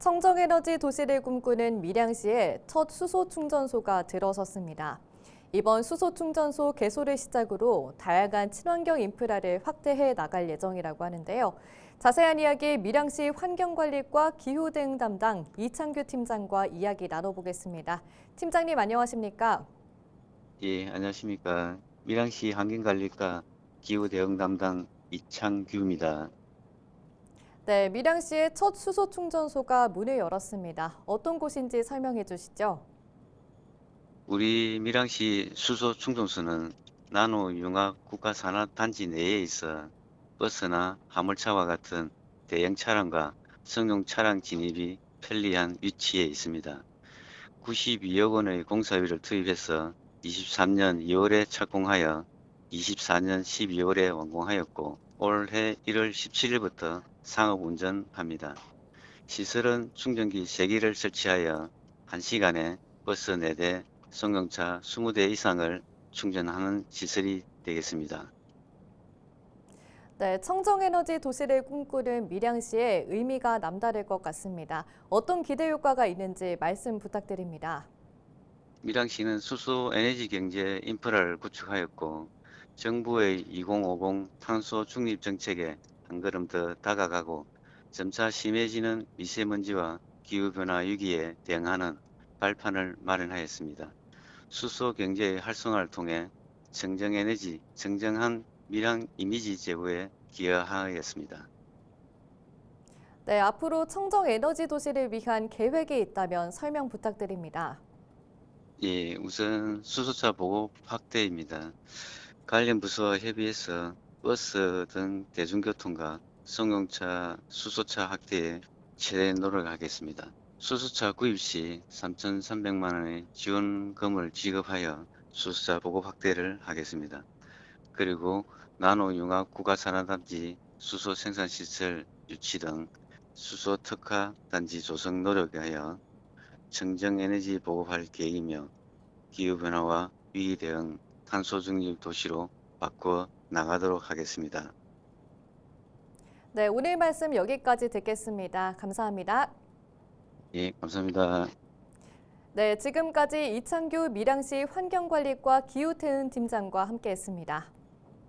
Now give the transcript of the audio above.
청정에너지 도시를 꿈꾸는 밀양시에 첫 수소 충전소가 들어섰습니다. 이번 수소 충전소 개소를 시작으로 다양한 친환경 인프라를 확대해 나갈 예정이라고 하는데요. 자세한 이야기 밀양시 환경관리과 기후 대응 담당 이창규 팀장과 이야기 나눠보겠습니다. 팀장님 안녕하십니까? 예, 안녕하십니까. 밀양시 환경관리과 기후 대응 담당 이창규입니다. 네, 밀양시의 첫 수소 충전소가 문을 열었습니다. 어떤 곳인지 설명해 주시죠. 우리 밀양시 수소 충전소는 나노 융합 국가 산업 단지 내에 있어 버스나 화물차와 같은 대형 차량과 승용 차량 진입이 편리한 위치에 있습니다. 92억 원의 공사비를 투입해서 23년 2월에 착공하여 24년 12월에 완공하였고 올해 1월 17일부터 상업 운전합니다. 시설은 충전기 3개를 설치하여 1시간에 버스 4대, 승용차 20대 이상을 충전하는 시설이 되겠습니다. 네, 청정에너지 도시를 꿈꾸는 밀양시의 의미가 남다를 것 같습니다. 어떤 기대 효과가 있는지 말씀 부탁드립니다. 밀양시는 수소 에너지 경제 인프라를 구축하였고 정부의 2050 탄소 중립 정책에 한 걸음 더 다가가고 점차 심해지는 미세먼지와 기후변화 위기에 대응하는 발판을 마련하였습니다. 수소 경제의 활성화를 통해 청정에너지, 청정한 밀양 이미지 제고에 기여하였습니다. 네, 앞으로 청정 에너지 도시를 위한 계획이 있다면 설명 부탁드립니다. 예, 우선 수소차 보급 확대입니다. 관련 부서와 협의해서 버스 등 대중교통과 승용차, 수소차 확대에 최대 노력하겠습니다. 수소차 구입 시 3,300만 원의 지원금을 지급하여 수소차 보급 확대를 하겠습니다. 그리고 나노 융합 국가 산업단지 수소 생산 시설 유치 등 수소 특화 단지 조성 노력하여 청정 에너지 보급할 계획이며 기후 변화와 위기 대응 탄소 중립 도시로 바꿔 나가도록 하겠습니다. 네, 오늘 말씀 여기까지 듣겠습니다. 감사합니다. 예, 감사합니다. 네, 지금까지 이창규 밀양시 환경관리과 기후태은 팀장과 함께했습니다.